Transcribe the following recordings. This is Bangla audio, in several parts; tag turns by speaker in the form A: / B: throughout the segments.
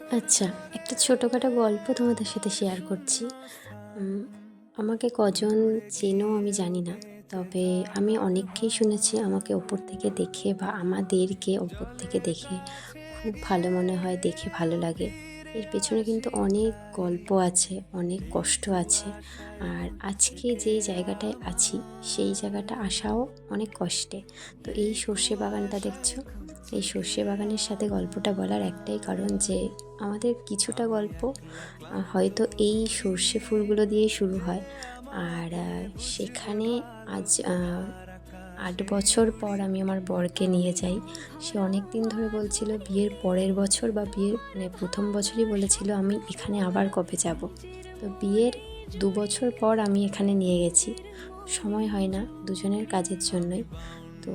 A: আচ্ছা, একটা ছোটোখাটো গল্প তোমাদের সাথে শেয়ার করছি। আমাকে কজন চেনো আমি জানি না। তবে আমি অনেককেই শুনেছি আমাকে ওপর থেকে দেখে বা আমাদেরকে ওপর থেকে দেখে খুব ভালো মনে হয়, দেখে ভালো লাগে। এর পেছনে কিন্তু অনেক গল্প আছে, অনেক কষ্ট আছে। আর আজকে যেই জায়গাটায় আছি, সেই জায়গাটা আসাও অনেক কষ্টে। তো এই সর্ষে বাগানটা দেখছ? এই সর্ষে বাগানের সাথে গল্পটা বলার একটাই কারণ যে, আমাদের কিছুটা গল্প হয়তো এই সর্ষে ফুলগুলো দিয়েই শুরু হয়। আর সেখানে আজ আট বছর পর আমি আমার বরকে নিয়ে যাই। সে অনেকদিন ধরে বলছিল, বিয়ের পরের বছর বা বিয়ের মানে প্রথম বছরই বলেছিল আমি এখানে আবার কবে যাব তো বিয়ের দু বছর পর আমি এখানে নিয়ে গেছি। সময় হয় না দুজনের কাজের জন্যই। তো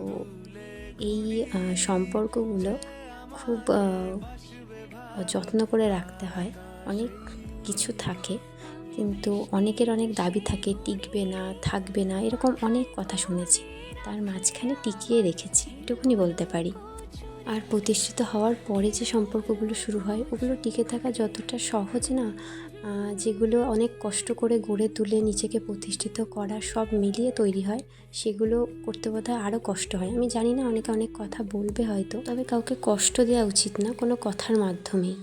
A: এই সম্পর্কগুলো খুব যত্ন করে রাখতে হয়। অনেক কিছু থাকে কিন্তু অনেকের অনেক দাবি থাকে টিকবে না, থাকবে না এরকম অনেক কথা শুনেছি। তার মাঝখানে টিকিয়ে রেখেছি এটুকুনি বলতে পারি। আর প্রতিষ্ঠিত হওয়ার পরে যে সম্পর্কগুলো শুরু হয়, ওগুলো টিকে থাকা যতটা সহজ না যেগুলো অনেক কষ্ট করে গড়ে তুলে নিজেকে প্রতিষ্ঠিত করা সব মিলিয়ে তৈরি হয়, সেগুলো করতে বোধ হয় আরও কষ্ট হয়। আমি জানি না, অনেকে অনেক কথা বলবে হয়তো। তবে কাউকে কষ্ট দেওয়া উচিত না, কোনো কথার মাধ্যমেই।